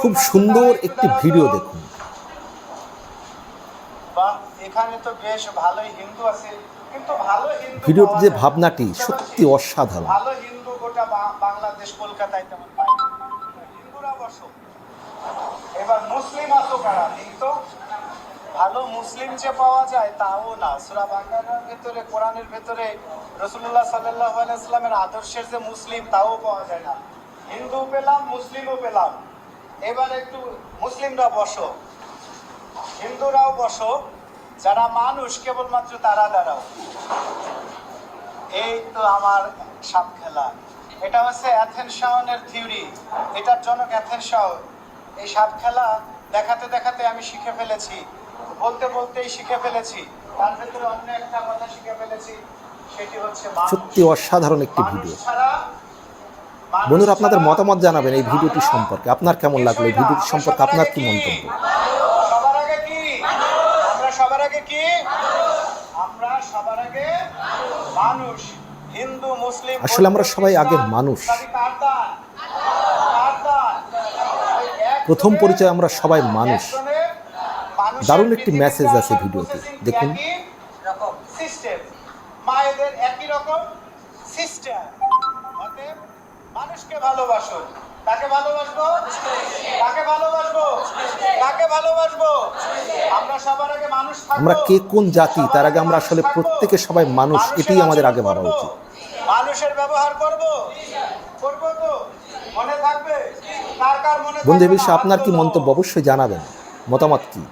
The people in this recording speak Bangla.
খুব সুন্দর একটি ভিডিও দেখুন। ভিডিওর যে ভাবনাটি সত্যি অসাধারণ। বাংলাদেশ কলকাতায় তেমন হিন্দুরা বসো। এবার মুসলিম কারা? ভালো মুসলিম যে পাওয়া যায় তাও না। সুরা বাংলার ভেতরে কোরআনের ভেতরে রসুল্লাহ সাল্লাহ আলাইসলামের আদর্শের যে মুসলিম তাও পাওয়া যায় না। হিন্দু পেলাম মুসলিমও পেলাম। এবার একটু মুসলিমরা বসো। হিন্দুরাও বসো। যারা মানুষ কেবলমাত্র তারা দাঁড়াও এই তো আমার সাপ খেলা। এটা হচ্ছে অ্যাথেন্স শাওনের থিওরি। এটার জনক অ্যাথেন্স শাওন। এই সাপ খেলা দেখাতে দেখাতে আমি শিখে ফেলেছি। বলতে বলতেই শিখে ফেলেছি। তার ভেতরে অন্য একটা কথা শিখে ফেলেছি। সেটি হচ্ছে। সত্যি অসাধারণ একটি মানুষ ভিডিও। ছাড়া বন্ধুরা আপনাদের মতামত জানাবেন এই ভিডিওটি সম্পর্কে। আপনার কেমন লাগল এই ভিডিওটি সম্পর্কে? আপনার কি মন্তব্য? সবার আগে কি? আমরা সবার আগে কি? আমরা সবার আগে মানুষ হিন্দু মুসলিম আসলে আমরা সবাই আগে মানুষ। প্রথম পরিচয় আমরা সবাই মানুষ। দারুণ একটি মেসেজ আছে ভিডিওতে। দেখুন। মায়েদের একই রকম সিস্টেম অতএব মানুষকে ভালোবাসো। কাকে ভালোবাসবো? কাকে ভালোবাসবো? কাকে ভালোবাসবো? আমরা সবার আগে মানুষ। আমরা কে কোন জাতি? তার আগে আমরা আসলে প্রত্যেকে সবাই মানুষ এটাই আমাদের আগে ভাবা উচিত। মানুষের ব্যবহার করব। করব তো। মনে থাকবে? কার কার মনে বন্ধু বিষয়ে আপনার কি মন্তব্য? অবশ্যই জানাবেন। মতামত কি?